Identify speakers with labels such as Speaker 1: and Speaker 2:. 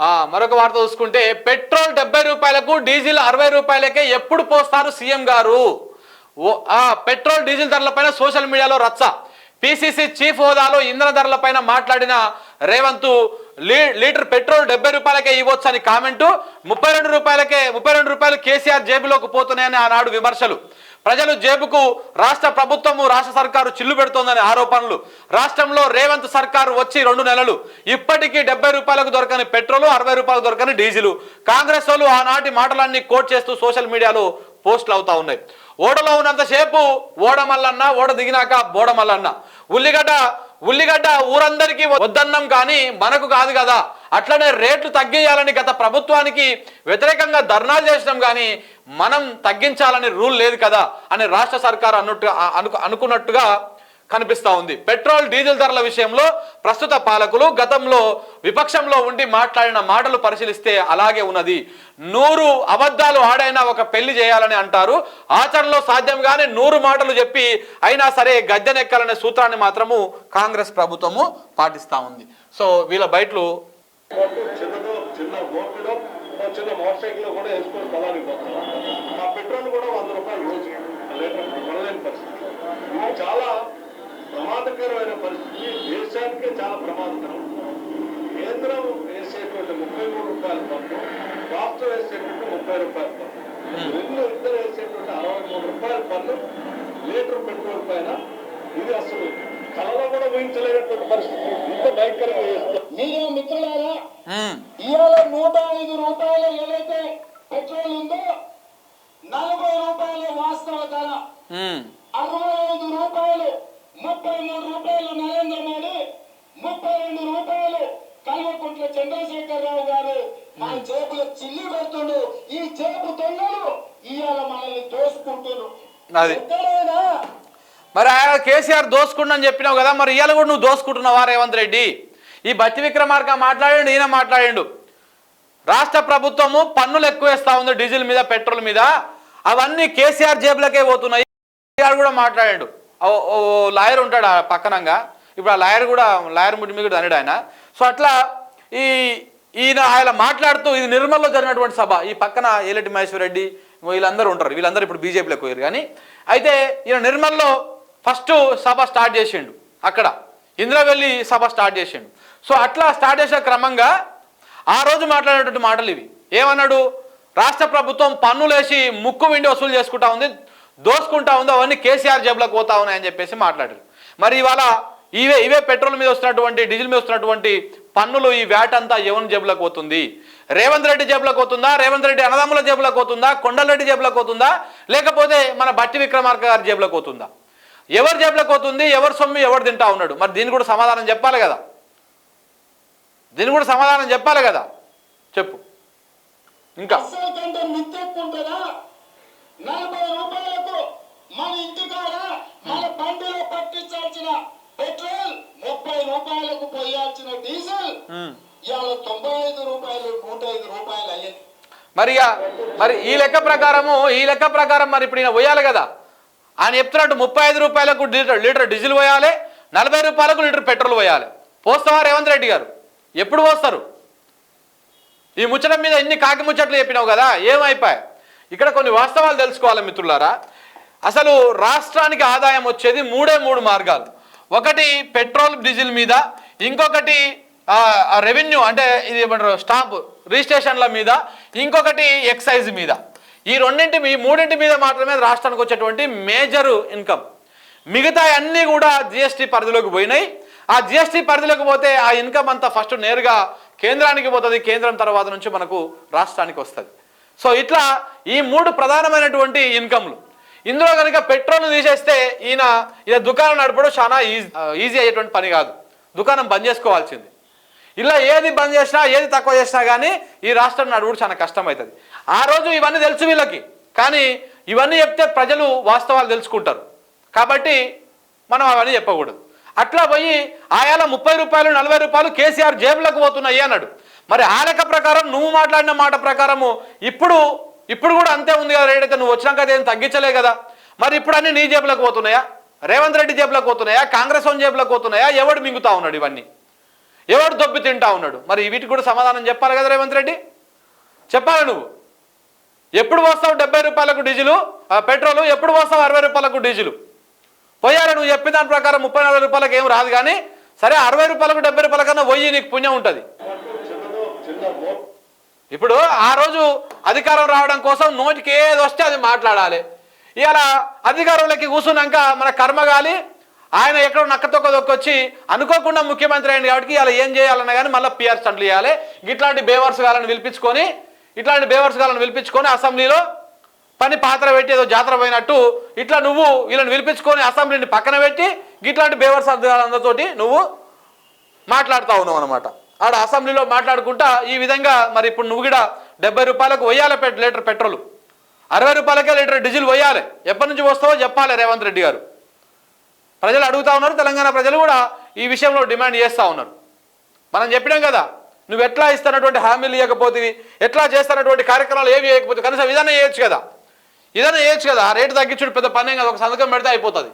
Speaker 1: ఆ మరొక వార్త చూసుకుంటే పెట్రోల్ డెబ్బై రూపాయలకు డీజిల్ అరవై రూపాయలకే ఎప్పుడు పోస్తారు సీఎం గారు? ఓ ఆ పెట్రోల్ డీజిల్ ధరలపైన సోషల్ మీడియాలో రచ్చ. పిసిసి చీఫ్ హోదాలో ఇంధన ధరలపైన మాట్లాడిన రేవంత్ లీ లీటర్ పెట్రోల్ డెబ్బై రూపాయలకే ఇవ్వచ్చు అని కామెంటు ముప్పై రెండు రూపాయలకే ముప్పై రెండు రూపాయలు కేసీఆర్ జేబులోకి పోతున్నాయని ఆనాడు విమర్శలు. ప్రజలు జేబుకు రాష్ట్ర ప్రభుత్వము రాష్ట్ర సర్కారు చిల్లు పెడుతోందని ఆరోపణలు. రాష్ట్రంలో రేవంత్ సర్కారు వచ్చి రెండు నెలలు. ఇప్పటికీ డెబ్బై రూపాయలకు దొరకని పెట్రోల్ అరవై రూపాయలకు దొరకని డీజిల్. కాంగ్రెస్ వాళ్ళు ఆనాటి మాటలన్నీ కోట్ చేస్తూ సోషల్ మీడియాలో పోస్టులు అవుతా ఉన్నాయి. ఓడలో ఉన్నంతసేపు ఓడ మల్లన్న ఓడ దిగినాక బోడ మల్లన్న. ఉల్లిగడ్డ ఉల్లిగడ్డ ఊరందరికీ వద్దన్నం కానీ మనకు కాదు కదా. అట్లనే రేట్లు తగ్గేయాలని గత ప్రభుత్వానికి వ్యతిరేకంగా ధర్నాలు చేసినాం కానీ మనం తగ్గించాలనే రూల్ లేదు కదా అని రాష్ట్ర సర్కారు అన్నట్టు అనుకు అనుకున్నట్టుగా కనిపిస్తా ఉంది. పెట్రోల్ డీజిల్ ధరల విషయంలో ప్రస్తుత పాలకులు గతంలో విపక్షంలో ఉండి మాట్లాడిన మాటలు పరిశీలిస్తే అలాగే ఉన్నది. నూరు అబద్ధాలు ఆడైనా ఒక పెళ్ళి చేయాలని అంటారు. ఆచరణలో సాధ్యంగానే నూరు మాటలు చెప్పి అయినా సరే గద్దెనెక్కాలనే సూత్రాన్ని మాత్రము కాంగ్రెస్ ప్రభుత్వము పాటిస్తా ఉంది. సో వీళ్ళ బయట
Speaker 2: బోటు చిన్న మోటార్ సైకిల్ కూడా వేసుకొని పొలానికి పోతున్నాం. ఆ పెట్రోల్ కూడా వంద రూపాయలు రోజు లీటర్ కొనలేని పరిస్థితి. ఇది చాలా ప్రమాదకరమైన పరిస్థితి. దేశానికే చాలా ప్రమాదకరం. కేంద్రం వేసేటువంటి ముప్పై మూడు రూపాయల పన్ను రాష్ట్రం వేసేటువంటి ముప్పై రూపాయల పన్ను రెండు ఇద్దరు వేసేటువంటి అరవై మూడు రూపాయల పన్ను లీటర్ పెట్రోల్ పైన. ఇది అసలు కళలో కూడా ఊహించలేనటువంటి పరిస్థితి. ఇంత భయంకరంగా చేస్తారు
Speaker 3: మీరు మిత్రులారా. ఇవాళ నూట ఐదు రూపాయలు ఏదైతే పెట్రోల్ ఉందో నలభై రూపాయల వాస్తవ ధర. అరవై ఐదు రూపాయలు ముప్పై మూడు రూపాయలు నరేంద్ర మోడీ ముప్పై రెండు రూపాయలు కల్వకుంట్ల చంద్రశేఖరరావు గారు మన జేబులో చిల్లి పెడుతుండు. ఈ జేబు దొంగలు ఇవాళ మనల్ని దోసుకుంటున్నారు.
Speaker 1: మరి ఆయన కేసీఆర్ దోసుకుండని చెప్పినావు కదా మరి ఇవాళ కూడా నువ్వు దోసుకుంటున్నావా రేవంత్ రెడ్డి? ఈ భక్తి విక్రమార్క మాట్లాడిండు ఈయన మాట్లాడిండు. రాష్ట్ర ప్రభుత్వము పన్నులు ఎక్కువేస్తా ఉంది డీజిల్ మీద పెట్రోల్ మీద. అవన్నీ కేసీఆర్ జేబులకే పోతున్నాయి. కేసీఆర్ కూడా మాట్లాడాడు. ఓ ఓ లాయర్ ఉంటాడు ఆ పక్కనంగా? ఇప్పుడు ఆ లాయర్ కూడా లాయర్ ముడి మీద అన్నాడు ఆయన. సో అట్లా ఈ ఈయన ఆయన మాట్లాడుతూ ఇది నిర్మల్లో జరిగినటువంటి సభ. ఈ పక్కన ఏలటి మహేశ్వర్ రెడ్డి వీళ్ళందరూ ఉంటారు. వీళ్ళందరూ ఇప్పుడు బీజేపీలోకి పోయారు. కానీ అయితే ఈయన నిర్మల్లో ఫస్ట్ సభ స్టార్ట్ చేసిండు అక్కడ. ఇంద్రవెల్లి సభ స్టార్ట్ చేసిండు. సో అట్లా స్టార్ట్ చేసిన క్రమంగా ఆ రోజు మాట్లాడేటువంటి మాటలు ఇవి. ఏమన్నాడు? రాష్ట్ర ప్రభుత్వం పన్నులేసి ముక్కు విండి వసూలు చేసుకుంటా ఉంది దోసుకుంటా ఉంది అవన్నీ కేసీఆర్ జేబులకు పోతా ఉన్నాయని చెప్పేసి మాట్లాడారు. మరి ఇవాళ ఇవే ఇవే పెట్రోల్ మీద వస్తున్నటువంటి డీజిల్ మీద వస్తున్నటువంటి పన్నులు ఈ వ్యాట్ అంతా ఎవరి జేబులకు పోతుంది? రేవంత్ రెడ్డి జేబులకు పోతుందా? రేవంత్ రెడ్డి అన్నదమ్ముల జేబులకు పోతుందా? కొండలరెడ్డి జేబులకు పోతుందా? లేకపోతే మన బట్టి విక్రమార్క గారి జేబులకు పోతుందా? ఎవరి జేబులకు పోతుంది ఎవరి సొమ్ము ఎవరు తింటా ఉన్నాడు? మరి దీనికి కూడా సమాధానం చెప్పాలి కదా. దీనికి కూడా సమాధానం చెప్పాలి కదా. చెప్పు. ఇంకా.
Speaker 3: అసలు కంటే మిత్తెక్కుంటుందా? నలభై రూపాయలకు మన ఇంటికాడ మన బండిలో పట్టించాల్సిన పెట్రోల్ ముప్పై రూపాయలకు పోయాల్సిన డీజిల్
Speaker 1: ఉమ్.
Speaker 3: ఇవాళ తొంభై ఐదు రూపాయలు నూట ఐదు రూపాయలు అయ్యింది.
Speaker 1: మరి మరి ఈ లెక్క ప్రకారము ఈ లెక్క ప్రకారం మరి ఇప్పుడు ఈయన పోయాలి కదా. ఆయన చెప్తున్నట్టు ముప్పై ఐదు రూపాయలకు లీటర్ లీటర్ డీజిల్ పోయాలి నలభై రూపాయలకు లీటర్ పెట్రోల్ పోయాలి. పోస్తావా రేవంత్ రెడ్డి గారు? ఎప్పుడు పోస్తారు? ఈ ముచ్చట మీద ఎన్ని కాకి ముచ్చట్లు చెప్పినావు కదా ఏమైపోయాయి ఇక్కడ కొన్ని వాస్తవాలు తెలుసుకోవాలి మిత్రులారా. అసలు రాష్ట్రానికి ఆదాయం వచ్చేది మూడే మూడు మార్గాలు. ఒకటి పెట్రోల్ డీజిల్ మీద ఇంకొకటి రెవెన్యూ అంటే ఇది ఏమంటారు స్టాంప్ రిజిస్ట్రేషన్ల మీద ఇంకొకటి ఎక్సైజ్ మీద. ఈ రెండింటి మీ మూడింటి మీద మాత్రమే రాష్ట్రానికి వచ్చేటువంటి మేజర్ ఇన్కమ్. మిగతా అన్నీ కూడా జిఎస్టీ పరిధిలోకి పోయినాయి. ఆ జిఎస్టీ పరిధిలోకి పోతే ఆ ఇన్కమ్ అంతా ఫస్ట్ నేరుగా కేంద్రానికి పోతుంది. కేంద్రం తర్వాత నుంచి మనకు రాష్ట్రానికి వస్తుంది. సో ఇట్లా ఈ మూడు ప్రధానమైనటువంటి ఇన్కమ్లు. ఇందులో కనుక పెట్రోల్ తీసేస్తే ఈయన ఈయన దుకాణం నడపడం చాలా ఈజీ ఈజీ అయ్యేటువంటి పని కాదు. దుకాణం బంద్ చేసుకోవాల్సింది. ఇలా ఏది బంద్ చేసినా ఏది తక్కువ చేసినా కానీ ఈ రాష్ట్రం నడువుడు చాలా కష్టం అవుతుంది ఆ రోజు ఇవన్నీ తెలుసు వీళ్ళకి. కానీ ఇవన్నీ చెప్తే ప్రజలు వాస్తవాలు తెలుసుకుంటారు. కాబట్టి మనం అవన్నీ చెప్పకూడదు. అట్లా పోయి ఆయాల ముప్పై రూపాయలు నలభై రూపాయలు కేసీఆర్ జేబులకు పోతున్నాయి అన్నాడు. మరి ఆ లెక్క ప్రకారం నువ్వు మాట్లాడిన మాట ప్రకారము ఇప్పుడు ఇప్పుడు కూడా అంతే ఉంది కదా రేట్ అయితే. నువ్వు వచ్చినాక అయితే ఏం తగ్గించలే కదా. మరి ఇప్పుడు అన్ని నీ జేబులకు పోతున్నాయా? రేవంత్ రెడ్డి జేబులకు పోతున్నాయా? కాంగ్రెస్ వన్ జేబులకు పోతున్నాయా? ఎవడు మింగుతా ఉన్నాడు ఇవన్నీ? ఎవడు దొబ్బి తింటా ఉన్నాడు? మరి వీటికి కూడా సమాధానం చెప్పాలి కదా రేవంత్ రెడ్డి? చెప్పాలి నువ్వు? ఎప్పుడు పోస్తావు డెబ్బై రూపాయలకు డీజిలు? పెట్రోలు ఎప్పుడు పోస్తావు అరవై రూపాయలకు డీజిలు? పోయారు నువ్వు చెప్పిన దాని ప్రకారం ముప్పై నలభై రూపాయలకు ఏం రాదు కానీ సరే అరవై రూపాయలకు డెబ్బై రూపాయల కన్నా పోయి నీకు పుణ్యం ఉంటుంది. ఇప్పుడు ఆ రోజు అధికారం రావడం కోసం నోటికి ఏది వస్తే అది మాట్లాడాలి. ఇవాళ అధికారంలోకి కూర్చున్నాక మన కర్మగాలి ఆయన ఎక్కడో నక్కతొక్క దొక్కొచ్చి అనుకోకుండా ముఖ్యమంత్రి అయింది కాబట్టి ఇలా ఏం చేయాలన్నా కానీ మళ్ళీ పిఆర్ స్టంట్లు చేయాలి. ఇట్లాంటి బేవర్స్ గాలని పిలిపించుకొని ఇట్లాంటి బేవర్స్ గాలను పిలిపించుకొని అసెంబ్లీలో పని పాత్ర పెట్టి ఏదో జాతర పోయినట్టు ఇట్లా నువ్వు వీళ్ళని పిలిపించుకొని అసెంబ్లీని పక్కన పెట్టి ఇట్లాంటి బేవర్స్ అందరితోటి నువ్వు మాట్లాడుతూ ఉన్నావు అనమాట ఆడ అసెంబ్లీలో మాట్లాడుకుంటా ఈ విధంగా మరి ఇప్పుడు నువ్వు కూడా డెబ్బై రూపాయలకు వేయాలి లీటర్ పెట్రోల్. అరవై రూపాయలకే లీటర్ డీజిల్ వేయాలి ఎప్పటి నుంచి వస్తావో చెప్పాలి రేవంత్ రెడ్డి గారు. ప్రజలు అడుగుతా ఉన్నారు తెలంగాణ ప్రజలు కూడా ఈ విషయంలో డిమాండ్ చేస్తూ ఉన్నారు. మనం చెప్పినాం కదా నువ్వు ఎట్లా ఇస్తున్నటువంటి హామీలు ఇవ్వకపోతే ఎట్లా చేస్తున్నటువంటి కార్యక్రమాలు ఏవి చేయకపోతే కనీసం ఇదన్నా చేయొచ్చు కదా. ఇదన్నా చేయొచ్చు కదా. రేటు తగ్గించుడు పెద్ద పనేం కదా. ఒక సంతకం పెడితే అయిపోతుంది.